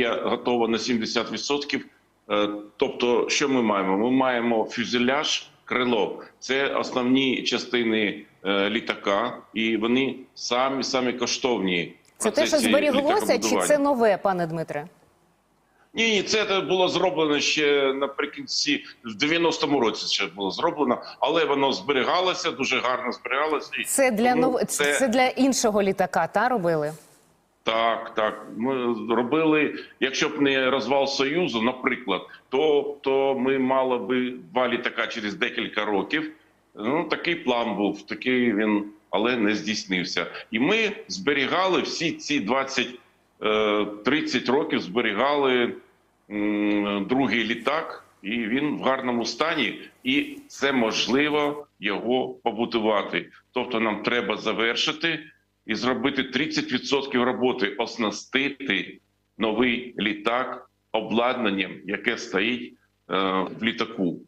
є готова на 70%. Е, Тобто, що ми маємо? Ми маємо фюзеляж, крило. Це основні частини е, літака, і вони самі самі коштовні. Це те, що зберіглося, чи це нове, пане Дмитре? Ні, ні, це було зроблено ще наприкінці в 90-му році. Ще було зроблено, але воно зберігалося дуже гарно зберігалося. Це для нов... це... це для іншого літака, та робили? Так, так. Ми робили, якщо б не розвал Союзу, наприклад, то, то ми мали би два літака через декілька років. Ну, такий план був, такий він, але не здійснився. І ми зберігали всі ці 20 е, 30 років зберігали другий літак, і він в гарному стані, і це можливо його побудувати. Тобто, нам треба завершити і зробити 30% роботи, оснастити новий літак обладнанням, яке стоїть е, в літаку.